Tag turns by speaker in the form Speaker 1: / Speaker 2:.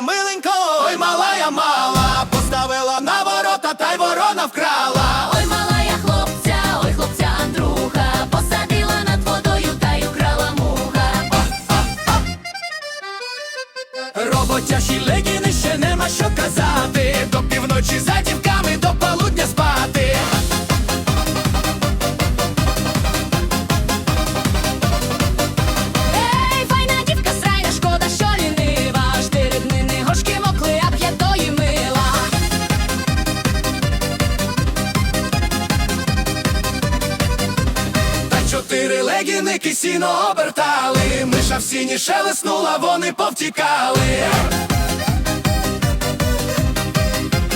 Speaker 1: малая миленько,
Speaker 2: ой, малая мала, поставила на ворота, та й ворона вкрала. Ой, малая хлопця, ой, хлопця Андруха, посадила над водою та й украла муха.
Speaker 1: Роботящі легіни ще не. Чотири легіники сіно обертали. Миша в сіні шелеснула, вони повтікали.